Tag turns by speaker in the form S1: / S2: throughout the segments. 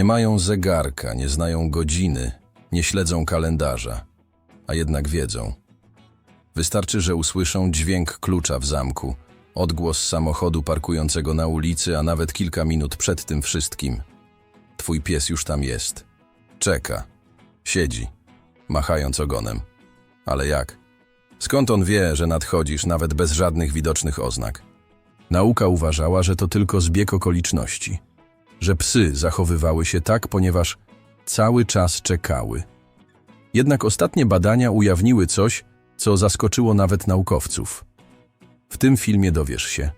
S1: Nie mają zegarka, nie znają godziny, nie śledzą kalendarza, a jednak wiedzą. Wystarczy, że usłyszą dźwięk klucza w zamku, odgłos samochodu parkującego na ulicy, a nawet kilka minut przed tym wszystkim. Twój pies już tam jest. Czeka. Siedzi, machając ogonem. Ale jak? Skąd on wie, że nadchodzisz nawet bez żadnych widocznych oznak? Nauka uważała, że to tylko zbieg okoliczności. Że psy zachowywały się tak, ponieważ cały czas czekały. Jednak ostatnie badania ujawniły coś, co zaskoczyło nawet naukowców. W tym filmie dowiesz się,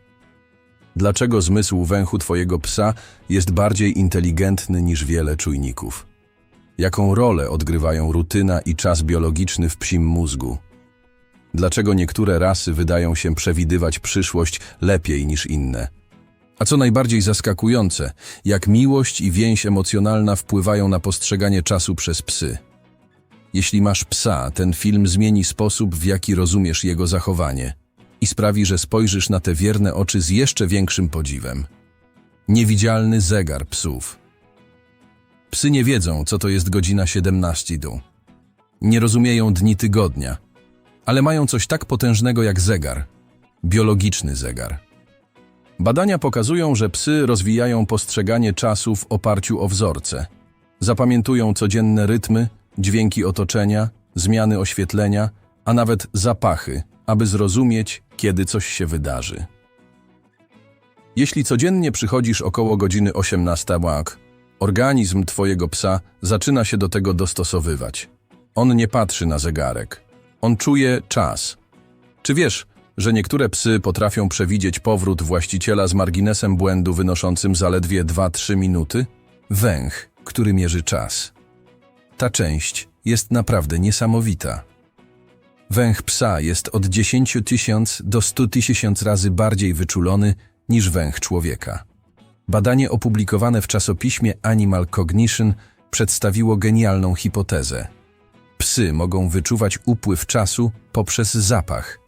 S1: dlaczego zmysł węchu twojego psa jest bardziej inteligentny niż wiele czujników. Jaką rolę odgrywają rutyna i czas biologiczny w psim mózgu. Dlaczego niektóre rasy wydają się przewidywać przyszłość lepiej niż inne. A co najbardziej zaskakujące, jak miłość i więź emocjonalna wpływają na postrzeganie czasu przez psy. Jeśli masz psa, ten film zmieni sposób, w jaki rozumiesz jego zachowanie i sprawi, że spojrzysz na te wierne oczy z jeszcze większym podziwem. Niewidzialny zegar psów. Psy nie wiedzą, co to jest godzina 17 dół. Nie rozumieją dni tygodnia, ale mają coś tak potężnego jak zegar biologiczny zegar. Badania pokazują, że psy rozwijają postrzeganie czasu w oparciu o wzorce. Zapamiętują codzienne rytmy, dźwięki otoczenia, zmiany oświetlenia, a nawet zapachy, aby zrozumieć, kiedy coś się wydarzy. Jeśli codziennie przychodzisz około godziny 18 łak, organizm twojego psa zaczyna się do tego dostosowywać. On nie patrzy na zegarek. On czuje czas. Czy wiesz, że niektóre psy potrafią przewidzieć powrót właściciela z marginesem błędu wynoszącym zaledwie 2-3 minuty? Węch, który mierzy czas. Ta część jest naprawdę niesamowita. Węch psa jest od 10 tysiąc do 100 tysięcy razy bardziej wyczulony niż węch człowieka. Badanie opublikowane w czasopiśmie Animal Cognition przedstawiło genialną hipotezę. Psy mogą wyczuwać upływ czasu poprzez zapach.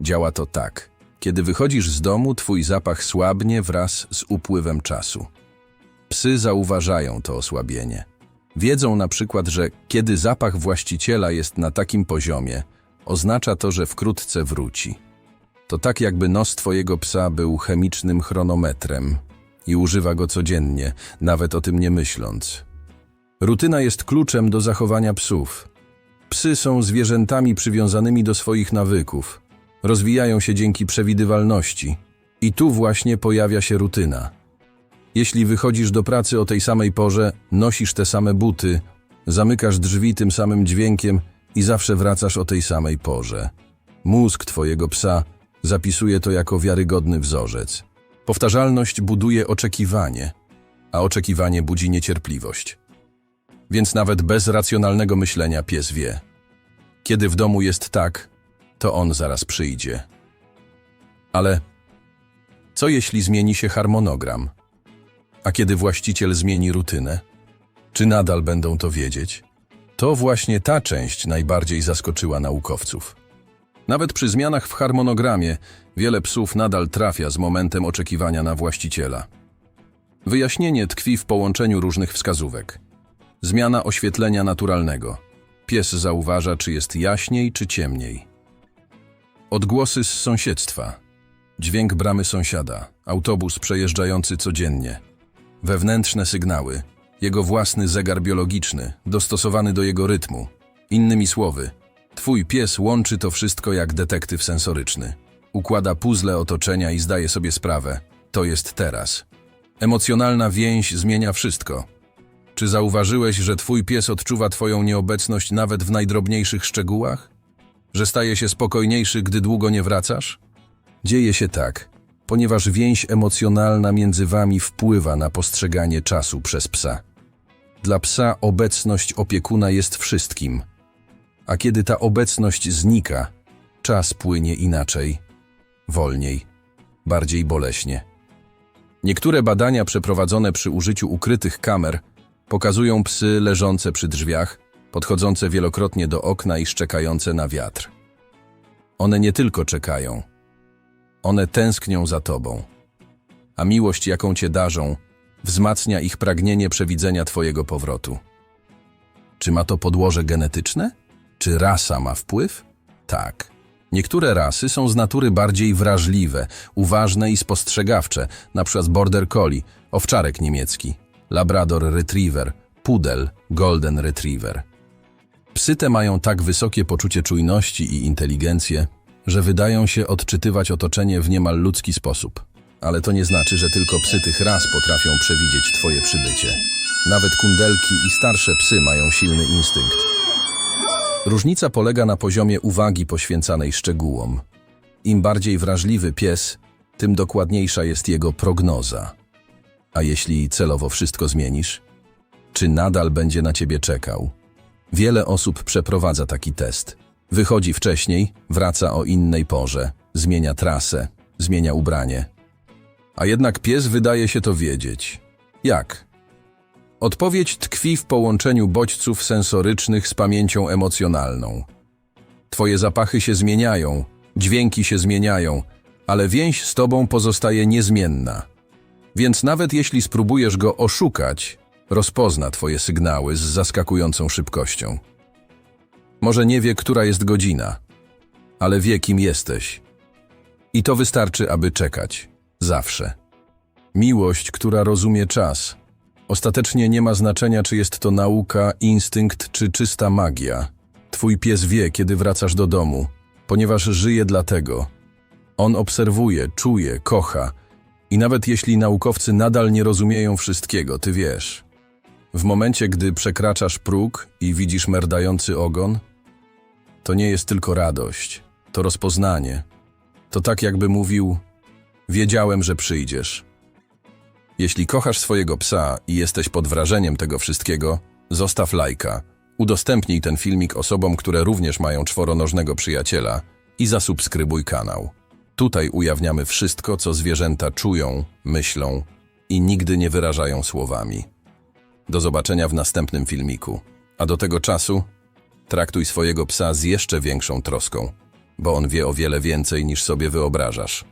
S1: Działa to tak. Kiedy wychodzisz z domu, twój zapach słabnie wraz z upływem czasu. Psy zauważają to osłabienie. Wiedzą na przykład, że kiedy zapach właściciela jest na takim poziomie, oznacza to, że wkrótce wróci. To tak jakby nos twojego psa był chemicznym chronometrem i używa go codziennie, nawet o tym nie myśląc. Rutyna jest kluczem do zachowania psów. Psy są zwierzętami przywiązanymi do swoich nawyków. Rozwijają się dzięki przewidywalności. I tu właśnie pojawia się rutyna. Jeśli wychodzisz do pracy o tej samej porze, nosisz te same buty, zamykasz drzwi tym samym dźwiękiem i zawsze wracasz o tej samej porze. Mózg twojego psa zapisuje to jako wiarygodny wzorzec. Powtarzalność buduje oczekiwanie, a oczekiwanie budzi niecierpliwość. Więc nawet bez racjonalnego myślenia pies wie. Kiedy w domu jest tak, to on zaraz przyjdzie. Ale co jeśli zmieni się harmonogram? A kiedy właściciel zmieni rutynę? Czy nadal będą to wiedzieć? To właśnie ta część najbardziej zaskoczyła naukowców. Nawet przy zmianach w harmonogramie wiele psów nadal trafia z momentem oczekiwania na właściciela. Wyjaśnienie tkwi w połączeniu różnych wskazówek. Zmiana oświetlenia naturalnego. Pies zauważa, czy jest jaśniej, czy ciemniej. Odgłosy z sąsiedztwa. Dźwięk bramy sąsiada, autobus przejeżdżający codziennie. Wewnętrzne sygnały, jego własny zegar biologiczny, dostosowany do jego rytmu. Innymi słowy, twój pies łączy to wszystko jak detektyw sensoryczny. Układa puzzle otoczenia i zdaje sobie sprawę. To jest teraz. Emocjonalna więź zmienia wszystko. Czy zauważyłeś, że twój pies odczuwa twoją nieobecność nawet w najdrobniejszych szczegółach? Że staje się spokojniejszy, gdy długo nie wracasz? Dzieje się tak, ponieważ więź emocjonalna między wami wpływa na postrzeganie czasu przez psa. Dla psa obecność opiekuna jest wszystkim, a kiedy ta obecność znika, czas płynie inaczej, wolniej, bardziej boleśnie. Niektóre badania przeprowadzone przy użyciu ukrytych kamer pokazują psy leżące przy drzwiach, podchodzące wielokrotnie do okna i szczekające na wiatr. One nie tylko czekają, one tęsknią za tobą. A miłość, jaką cię darzą, wzmacnia ich pragnienie przewidzenia Twojego powrotu. Czy ma to podłoże genetyczne? Czy rasa ma wpływ? Tak. Niektóre rasy są z natury bardziej wrażliwe, uważne i spostrzegawcze, np. Border Collie, owczarek niemiecki, Labrador Retriever, Pudel, Golden Retriever. Psy te mają tak wysokie poczucie czujności i inteligencję, że wydają się odczytywać otoczenie w niemal ludzki sposób. Ale to nie znaczy, że tylko psy tych ras potrafią przewidzieć Twoje przybycie. Nawet kundelki i starsze psy mają silny instynkt. Różnica polega na poziomie uwagi poświęcanej szczegółom. Im bardziej wrażliwy pies, tym dokładniejsza jest jego prognoza. A jeśli celowo wszystko zmienisz? Czy nadal będzie na ciebie czekał? Wiele osób przeprowadza taki test. Wychodzi wcześniej, wraca o innej porze, zmienia trasę, zmienia ubranie. A jednak pies wydaje się to wiedzieć. Jak? Odpowiedź tkwi w połączeniu bodźców sensorycznych z pamięcią emocjonalną. Twoje zapachy się zmieniają, dźwięki się zmieniają, ale więź z tobą pozostaje niezmienna. Więc nawet jeśli spróbujesz go oszukać, rozpozna twoje sygnały z zaskakującą szybkością. Może nie wie, która jest godzina, ale wie, kim jesteś. I to wystarczy, aby czekać. Zawsze. Miłość, która rozumie czas. Ostatecznie nie ma znaczenia, czy jest to nauka, instynkt czy czysta magia. Twój pies wie, kiedy wracasz do domu, ponieważ żyje dlatego. On obserwuje, czuje, kocha i nawet jeśli naukowcy nadal nie rozumieją wszystkiego, ty wiesz. W momencie, gdy przekraczasz próg i widzisz merdający ogon, to nie jest tylko radość, to rozpoznanie. To tak jakby mówił: Wiedziałem, że przyjdziesz. Jeśli kochasz swojego psa i jesteś pod wrażeniem tego wszystkiego, zostaw lajka, udostępnij ten filmik osobom, które również mają czworonożnego przyjaciela i zasubskrybuj kanał. Tutaj ujawniamy wszystko, co zwierzęta czują, myślą i nigdy nie wyrażają słowami. Do zobaczenia w następnym filmiku. A do tego czasu traktuj swojego psa z jeszcze większą troską, bo on wie o wiele więcej niż sobie wyobrażasz.